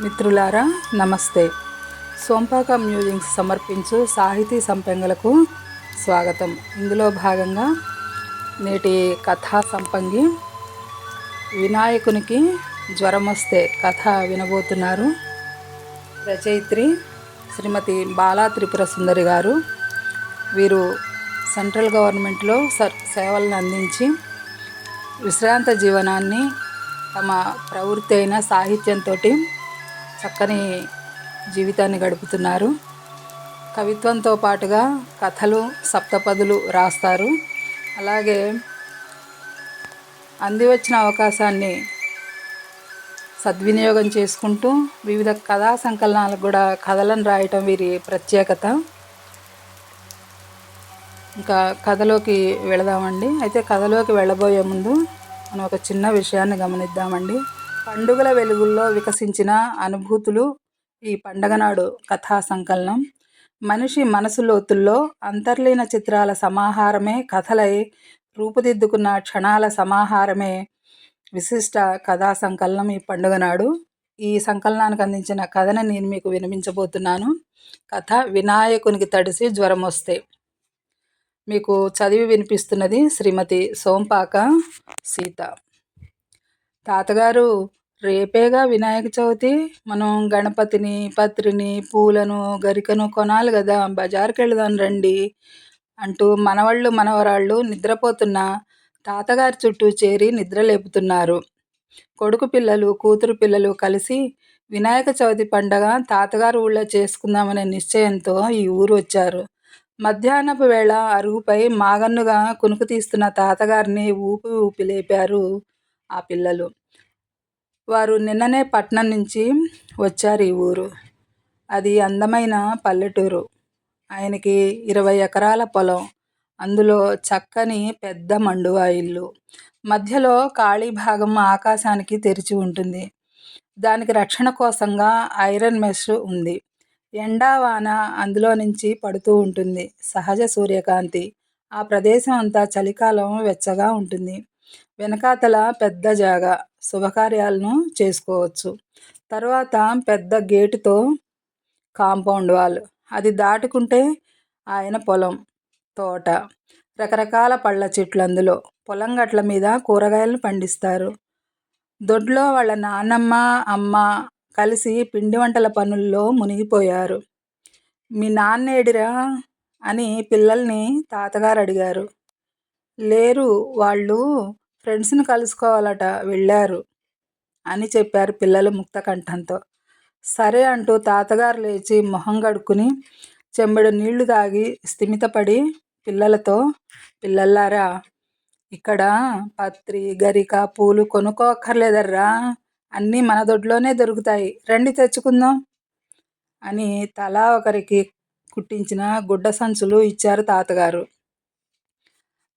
మిత్రులారా నమస్తే. సోంపాక మ్యూజింగ్స్ సమర్పించు సాహితీ సంపెంగలకు స్వాగతం. ఇందులో భాగంగా నేటి కథా సంపంగి వినాయకునికి జ్వరం వస్తే కథ వినబోతున్నారు. రచయిత్రి శ్రీమతి బాలా త్రిపుర సుందరి గారు. వీరు సెంట్రల్ గవర్నమెంట్లో సర్ సేవలను అందించి విశ్రాంత జీవనాన్ని తమ ప్రవృత్తి అయిన సాహిత్యంతో చక్కని జీవితాన్ని గడుపుతున్నారు. కవిత్వంతో పాటుగా కథలు సప్తపదులు రాస్తారు. అలాగే అంది వచ్చిన అవకాశాన్ని సద్వినియోగం చేసుకుంటూ వివిధ కథా సంకలనాలకు కూడా కథలను రాయటం వీరి ప్రత్యేకత. ఇంకా కథలోకి వెళదామండి. అయితే కథలోకి వెళ్ళబోయే ముందు మనం ఒక చిన్న విషయాన్ని గమనిద్దామండి. పండుగల వెలుగుల్లో వికసించిన అనుభూతులు ఈ పండగ నాడు కథా సంకలనం. మనిషి మనసు లోతుల్లో అంతర్లీన చిత్రాల సమాహారమే కథలై రూపుదిద్దుకున్న క్షణాల సమాహారమే విశిష్ట కథా సంకలనం ఈ పండుగ నాడు. ఈ సంకలనానికి అందించిన కథని నేను మీకు వినిపించబోతున్నాను. కథ వినాయకునికి తడిసి జ్వరం వస్తే. మీకు చదివి వినిపిస్తున్నది శ్రీమతి సోంపాక సీత. తాతగారు రేపేగా వినాయక చవితి. మనం గణపతిని పత్రిని పూలను గరికను కొనాలి కదా. బజార్కి వెళదాం రండి అంటూ మనవళ్ళు మనవరాళ్ళు నిద్రపోతున్న తాతగారి చుట్టూ చేరి నిద్రలేపుతున్నారు. కొడుకు పిల్లలు కూతురు పిల్లలు కలిసి వినాయక చవితి పండగ తాతగారు ఊళ్ళో చేసుకుందామనే నిశ్చయంతో ఈ ఊరు వచ్చారు. మధ్యాహ్నపు వేళ అరుగుపై మాగన్నుగా కునుకు తీస్తున్న తాతగారిని ఊపి ఊపి లేపారు ఆ పిల్లలు. వారు నిన్ననే పట్నం నుంచి వచ్చారు ఈ ఊరు. అది అందమైన పల్లెటూరు. ఆయనకి ఇరవై ఎకరాల పొలం. అందులో చక్కని పెద్ద మండువా ఇల్లు. మధ్యలో ఖాళీ భాగం ఆకాశానికి తెరిచి ఉంటుంది. దానికి రక్షణ కోసంగా ఐరన్ మెష్ ఉంది. ఎండా వాన అందులో నుంచి పడుతూ ఉంటుంది. సహజ సూర్యకాంతి. ఆ ప్రదేశం అంతా చలికాలం వెచ్చగా ఉంటుంది. వెనకాతల పెద్ద జాగా. శుభకార్యాలను చేసుకోవచ్చు. తర్వాత పెద్ద గేటుతో కాంపౌండ్ వాల్. అది దాటుకుంటే ఆయన పొలం తోట. రకరకాల పళ్ళ చెట్లు అందులో. పొలం గట్ల మీద కూరగాయలను పండిస్తారు. దొడ్లో వాళ్ళ నాన్నమ్మ అమ్మ కలిసి పిండి వంటల పనుల్లో మునిగిపోయారు. మీ నాన్నేడిరా అని పిల్లల్ని తాతగారు అడిగారు. లేరు వాళ్ళు ఫ్రెండ్స్ని కలుసుకోవాలట వెళ్ళారు అని చెప్పారు పిల్లలు ముక్తకంఠంతో సరే అంటూ తాతగారు లేచి మొహం కడుక్కుని చెంబెడు నీళ్ళు తాగి స్థిమితపడి పిల్లలతో పిల్లల్లారా ఇక్కడ పత్రి గరిక పూలు కొనుక్కోక్కర్లేదర్రా. అన్నీ మన దొడ్లోనే దొరుకుతాయి. రండి తెచ్చుకుందాం అని తలా ఒకరికి కుట్టించిన గుడ్డ సంచులు ఇచ్చారు తాతగారు.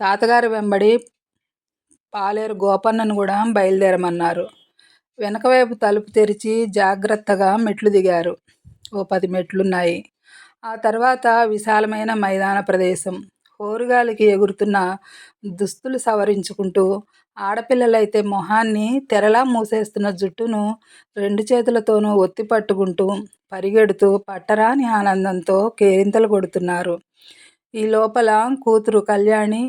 తాతగారు వెంబడి పాలేరు గోపన్నను కూడా బయలుదేరమన్నారు. వెనకవైపు తలుపు తెరిచి జాగ్రత్తగా మెట్లు దిగారు. ఓ పది మెట్లున్నాయి. ఆ తర్వాత విశాలమైన మైదాన ప్రదేశం. హోరుగాలికి ఎగురుతున్న దుస్తులు సవరించుకుంటూ ఆడపిల్లలైతే మొహాన్ని తెరలా మూసేస్తున్న జుట్టును రెండు చేతులతోనూ ఒత్తి పట్టుకుంటూ పరిగెడుతూ పట్టరాని ఆనందంతో కేరింతలు కొడుతున్నారు. ఈ లోపల కూతురు కళ్యాణి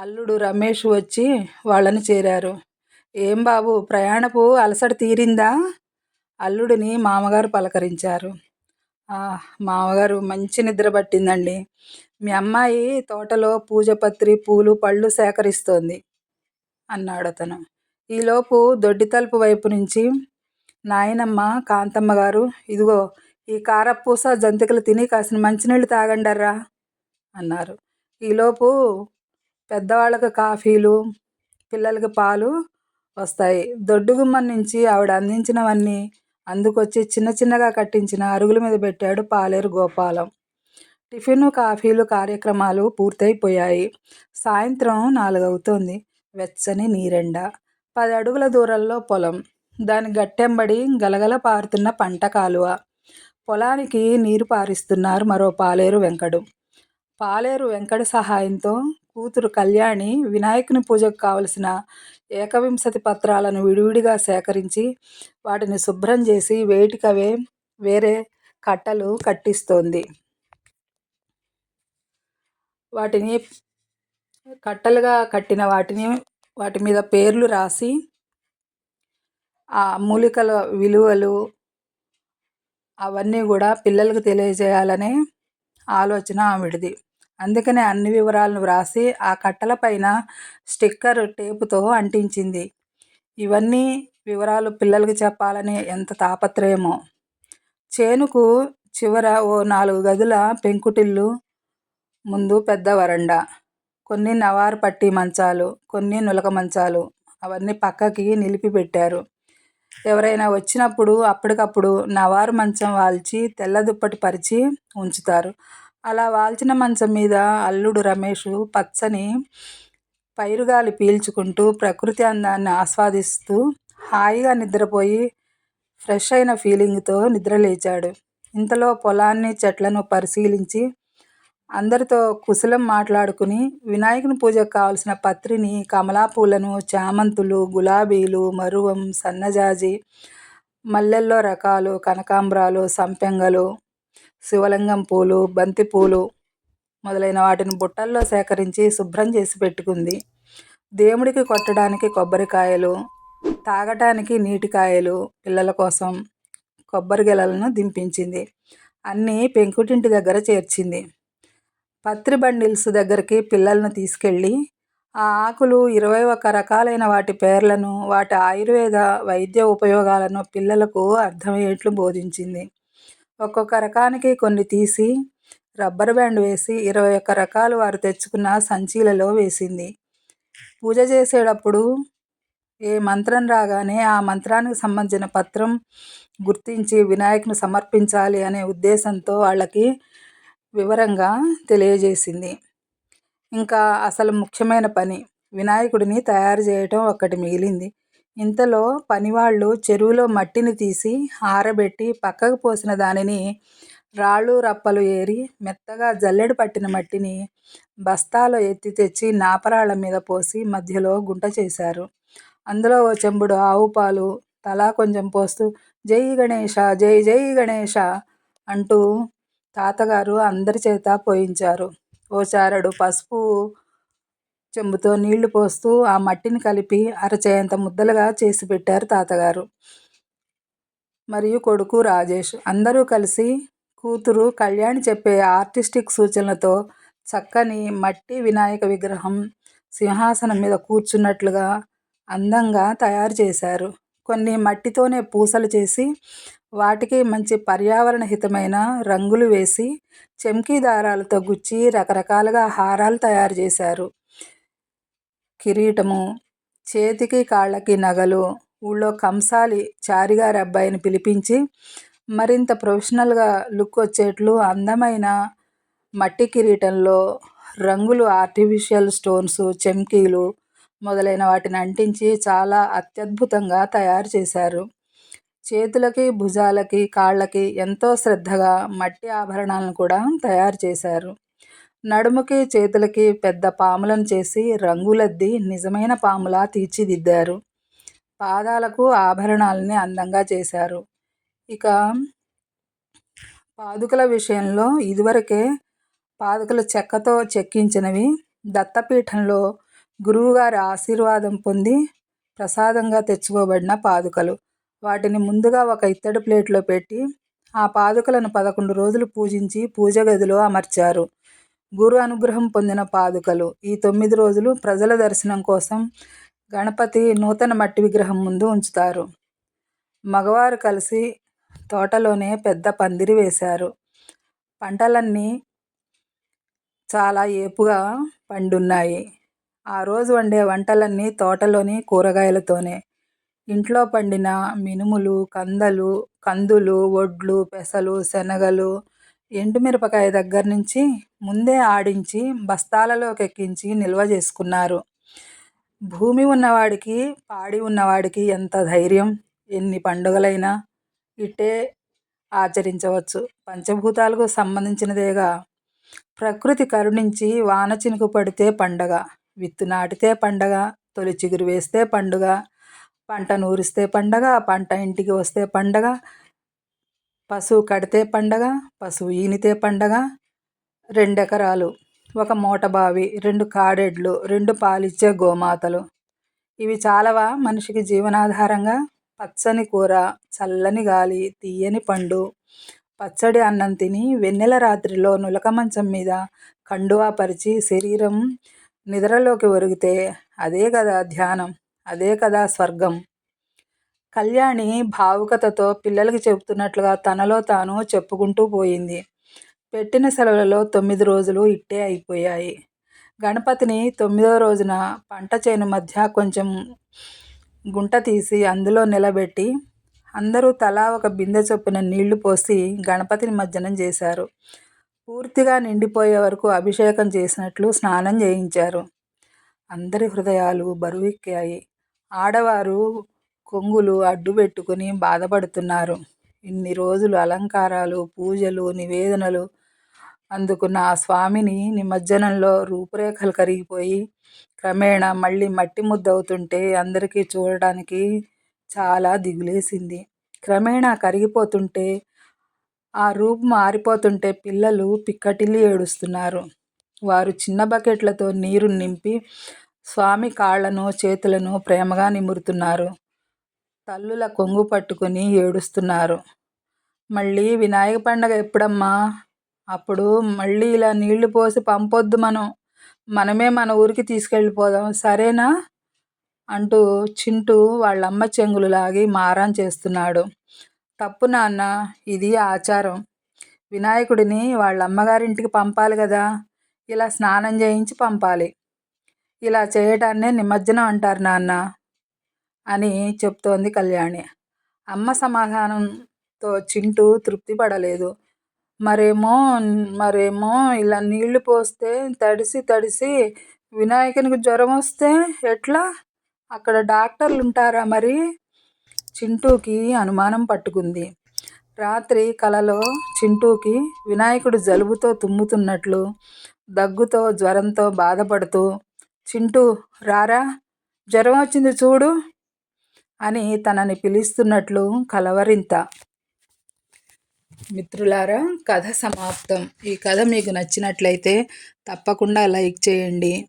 అల్లుడు రమేష్ వచ్చి వాళ్ళని చేరారు. ఏం బాబు ప్రయాణపు అలసట తీరిందా? అల్లుడిని మామగారు పలకరించారు. మామగారు మంచి నిద్ర పట్టిందండి. మీ అమ్మాయి తోటలో పూజపత్రి పూలు పళ్ళు సేకరిస్తోంది అన్నాడు అతను. ఈలోపు దొడ్డి తలుపు వైపు నుంచి నాయనమ్మ కాంతమ్మ గారు ఇదిగో ఈ కారపూస జంతికలు తిని కాసిన మంచినీళ్ళు తాగండర్రా అన్నారు. ఈలోపు పెద్దవాళ్ళకి కాఫీలు పిల్లలకి పాలు వస్తాయి. దొడ్డుగుమ్మం నుంచి ఆవిడ అందించినవన్నీ అందుకొచ్చి చిన్న చిన్నగా కట్టించిన అరుగుల మీద పెట్టాడు పాలేరు గోపాలం. టిఫిన్ కాఫీలు కార్యక్రమాలు పూర్తయిపోయాయి. సాయంత్రం నాలుగవుతోంది. వెచ్చని నీరెండ. పది అడుగుల దూరంలో పొలం. దాని గట్టెంబడి గలగల పారుతున్న పంట కాలువ. పొలానికి నీరు పారిస్తున్నారు మరో పాలేరు వెంకడు. పాలేరు వెంకట సహాయంతో కూతురు కళ్యాణి వినాయకుని పూజకు కావలసిన ఏకవింశతి పత్రాలను విడివిడిగా సేకరించి వాటిని శుభ్రం చేసి వేటికవే వేరే కట్టలు కట్టిస్తోంది. వాటిని కట్టలుగా కట్టిన వాటిని వాటి మీద పేర్లు రాసి ఆ మూలికల విలువలు అవన్నీ కూడా పిల్లలకు తెలియజేయాలనే ఆలోచన ఆవిడది. అందుకనే అన్ని వివరాలను వ్రాసి ఆ కట్టల పైన స్టిక్కర్ టేపుతో అంటించింది. ఇవన్నీ వివరాలు పిల్లలకు చెప్పాలని ఎంత తాపత్రయమో. చేనుకు చివర ఓ నాలుగు గదుల పెంకుటిల్లు ముందు పెద్ద వరండా కొన్ని నవారు పట్టి మంచాలు కొన్ని నులక మంచాలు అవన్నీ పక్కకి నిలిపి పెట్టారు. ఎవరైనా వచ్చినప్పుడు అప్పటికప్పుడు నవారు మంచం వాల్చి తెల్ల దుప్పటి పరిచి ఉంచుతారు. అలా వాల్చిన మంచం మీద అల్లుడు రమేష్ పచ్చని పైరుగాలి పీల్చుకుంటూ ప్రకృతి అందాన్ని ఆస్వాదిస్తూ హాయిగా నిద్రపోయి ఫ్రెష్ అయిన ఫీలింగ్తో నిద్రలేచాడు. ఇంతలో పొలాన్ని చెట్లను పరిశీలించి అందరితో కుశలం మాట్లాడుకుని వినాయకుని పూజకు కావలసిన పత్రిని కమలా పూలను చామంతులు గులాబీలు మరువం సన్నజాజి మల్లెల్లో రకాలు కనకాంబరాలు సంపెంగలు శివలింగం పూలు బంతి పూలు మొదలైన వాటిని బుట్టల్లో సేకరించి శుభ్రం చేసి పెట్టుకుంది. దేవుడికి కొట్టడానికి కొబ్బరికాయలు తాగటానికి నీటికాయలు పిల్లల కోసం కొబ్బరి గెలలను దింపించింది. అన్నీ పెంకుటింటి దగ్గర చేర్చింది. పత్రి బండిల్స్ దగ్గరికి పిల్లలను తీసుకెళ్ళి ఆ ఆకులు ఇరవై ఒక్క రకాలైన వాటి పేర్లను వాటి ఆయుర్వేద వైద్య ఉపయోగాలను పిల్లలకు అర్థమయ్యేట్లు బోధించింది. ఒక్కొక్క రకానికి కొన్ని తీసి రబ్బర్ బ్యాండ్ వేసి ఇరవై ఒక్క రకాలు వారు తెచ్చుకున్న సంచీలలో వేసింది. పూజ చేసేటప్పుడు ఏ మంత్రం రాగానే ఆ మంత్రానికి సంబంధించిన పత్రం గుర్తించి వినాయకుని సమర్పించాలి అనే ఉద్దేశంతో వాళ్ళకి వివరంగా తెలియజేసింది. ఇంకా అసలు ముఖ్యమైన పని వినాయకుడిని తయారు చేయటం ఒక్కటి మిగిలింది. ఇంతలో పనివాళ్ళు చెరువులో మట్టిని తీసి ఆరబెట్టి పక్కకు పోసిన దానిని రాళ్ళు రప్పలు ఏరి మెత్తగా జల్లెడ పట్టిన మట్టిని బస్తాలో ఎత్తి తెచ్చి నాపరాళ్ళ మీద పోసి మధ్యలో గుంట చేశారు. అందులో ఓ చెంబుడు ఆవు పాలు తలా కొంచెం పోస్తూ జై గణేష జై జై గణేష అంటూ తాతగారు అందరి చేత పోయించారు. ఓ చారడు పసుపు చెంబుతో నీళ్ళు పోస్తూ ఆ మట్టిని కలిపి అరచేయంత ముద్దలుగా చేసి పెట్టారు తాతగారు. మరియు కొడుకు రాజేష్. అందరూ కలిసి కూతురు కళ్యాణి చెప్పే ఆర్టిస్టిక్ సూచనలతో చక్కని మట్టి వినాయక విగ్రహం సింహాసనం మీద కూర్చున్నట్లుగా అందంగా తయారు చేశారు. కొన్ని మట్టితోనే పూసలు చేసి వాటికి మంచి పర్యావరణ హితమైన రంగులు వేసి చెంకీ దారాలతో గుచ్చి రకరకాలుగా హారాలు తయారు చేశారు. కిరీటము చేతికి కాళ్ళకి నగలు ఊళ్ళో కంసాలి చారిగారి అబ్బాయిని పిలిపించి మరింత ప్రొఫెషనల్గా లుక్ వచ్చేట్లు అందమైన మట్టి కిరీటంలో రంగులు ఆర్టిఫిషియల్ స్టోన్స్ చెమ్కీలు మొదలైన వాటిని అంటించి చాలా అత్యద్భుతంగా తయారు చేశారు. చేతులకి భుజాలకి కాళ్ళకి ఎంతో శ్రద్ధగా మట్టి ఆభరణాలను కూడా తయారు చేశారు. నడుముకి చేతులకి పెద్ద పాములను చేసి రంగులద్ది నిజమైన పాములా తీర్చిదిద్దారు. పాదాలకు ఆభరణాలని అందంగా చేశారు. ఇక పాదుకల విషయంలో ఇదివరకే పాదుకలు చెక్కతో చెక్కించినవి దత్తపీఠంలో గురువుగారి ఆశీర్వాదం పొంది ప్రసాదంగా తెచ్చుకోబడిన పాదుకలు. వాటిని ముందుగా ఒక ఇత్తడి ప్లేట్లో పెట్టి ఆ పాదుకలను పదకొండు రోజులు పూజించి పూజ గదిలో అమర్చారు. గురు అనుగ్రహం పొందిన పాదుకలు. ఈ తొమ్మిది రోజులు ప్రజల దర్శనం కోసం గణపతి నూతన మట్టి విగ్రహం ముందు ఉంచుతారు. మగవారు కలిసి తోటలోనే పెద్ద పందిరి వేశారు. పంటలన్నీ చాలా ఏపుగా పండున్నాయి. ఆ రోజు వండే వంటలన్నీ తోటలోని కూరగాయలతోనే. ఇంట్లో పండిన మినుములు కందలు కందులు వడ్లు పెసలు శనగలు ఎండుమిరపకాయ దగ్గర నుంచి ముందే ఆడించి బస్తాలలోకి ఎక్కించి నిల్వ చేసుకున్నారు. భూమి ఉన్నవాడికి పాడి ఉన్నవాడికి ఎంత ధైర్యం? ఎన్ని పండుగలైనా ఇట్టే ఆచరించవచ్చు. పంచభూతాలకు సంబంధించినదేగా. ప్రకృతి కరుణించి వాన చినుకు పడితే పండగ విత్తు నాటితే పండగ తొలి చిగురు వేస్తే పండుగ పంట నూరిస్తే పండగ పంట ఇంటికి వస్తే పండగ పశువు కడితే పండగ పశువు ఈనితే పండగ రెండెకరాలు ఒక మూట బావి రెండు కాడెడ్లు రెండు పాలిచ్చే గోమాతలు. ఇవి చాలవా మనిషికి జీవనాధారంగా? పచ్చని కూర చల్లని గాలి తీయని పండు. పచ్చడి అన్నం తిని వెన్నెల రాత్రిలో నులక మంచం మీద కండువా పరిచి శరీరం నిద్రలోకి ఒరిగితే అదే కదా ధ్యానం అదే కదా స్వర్గం. కళ్యాణి భావుకతతో పిల్లలకి చెబుతున్నట్లుగా తనలో తాను చెప్పుకుంటూ పోయింది. పెట్టిన సెలవులలో తొమ్మిది రోజులు ఇట్టే అయిపోయాయి. గణపతిని తొమ్మిదో రోజున పంట చేను మధ్య కొంచెం గుంట తీసి అందులో నిలబెట్టి అందరూ తలా ఒక బిందె చొప్పున నీళ్ళు పోసి గణపతిని మజ్జనం చేశారు. పూర్తిగా నిండిపోయే వరకు అభిషేకం చేసినట్లు స్నానం చేయించారు. అందరి హృదయాలు బరువెక్కాయి. ఆడవారు కొంగులు అడ్డు పెట్టుకుని బాధపడుతున్నారు. ఇన్ని రోజులు అలంకారాలు పూజలు నివేదనలు అందుకున్న ఆ స్వామిని నిమజ్జనంలో రూపురేఖలు కరిగిపోయి క్రమేణా మళ్ళీ మట్టి ముద్దవుతుంటే అందరికీ చూడడానికి చాలా దిగులేసింది. క్రమేణా కరిగిపోతుంటే ఆ రూపు మారిపోతుంటే పిల్లలు పిక్కటిల్లి ఏడుస్తున్నారు. వారు చిన్న బకెట్లతో నీరు నింపి స్వామి కాళ్ళను చేతులను ప్రేమగా నిమురుతున్నారు. తల్లుల కొంగు పట్టుకుని ఏడుస్తున్నారు. మళ్ళీ వినాయక పండగ ఎప్పుడమ్మా? అప్పుడు మళ్ళీ ఇలా నీళ్ళు పోసి పంపొద్దు మనం. మనమే మన ఊరికి తీసుకెళ్ళిపోదాం. సరేనా? అంటూ చింటూ వాళ్ళమ్మ చెంగులు లాగి మారాన్ చేస్తున్నాడు. తప్పు నాన్న ఇది ఆచారం. వినాయకుడిని వాళ్ళ అమ్మగారింటికి పంపాలి కదా. ఇలా స్నానం చేయించి పంపాలి. ఇలా చేయటాన్నే నిమజ్జనం అంటారు నాన్న అని చెప్తోంది కళ్యాణి. అమ్మ సమాధానంతో చింటూ తృప్తి పడలేదు. మరేమో మరేమో ఇలా నీళ్ళు పోస్తే తడిసి తడిసి వినాయకునికి జ్వరం వస్తే ఎట్లా? అక్కడ డాక్టర్లు ఉంటారా మరి? చింటూకి అనుమానం పట్టుకుంది. రాత్రి కలలో చింటూకి వినాయకుడు జలుబుతో తుమ్ముతున్నట్లు దగ్గుతో జ్వరంతో బాధపడుతూ చింటూ రారా జ్వరం వచ్చింది చూడు అని తనని పిలుస్తున్నట్లు కలవరింత. మిత్రులారా కథ సమాప్తం. ఈ కథ మీకు నచ్చినట్లయితే తప్పకుండా లైక్ చేయండి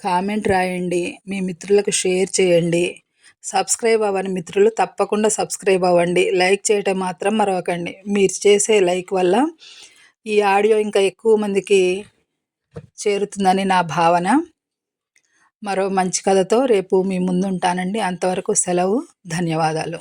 కామెంట్ రాయండి మీ మిత్రులకు షేర్ చేయండి. సబ్స్క్రైబ్ అవ్వని మిత్రులు తప్పకుండా సబ్స్క్రైబ్ అవ్వండి. లైక్ చేయటం మాత్రం మరవకండి. మీరు చేసే లైక్ వల్ల ఈ ఆడియో ఇంకా ఎక్కువ మందికి చేరుతుందని నా భావన. మరో మంచి కథతో రేపు మీ ముందు ఉంటానండి అంతవరకు సెలవు ధన్యవాదాలు.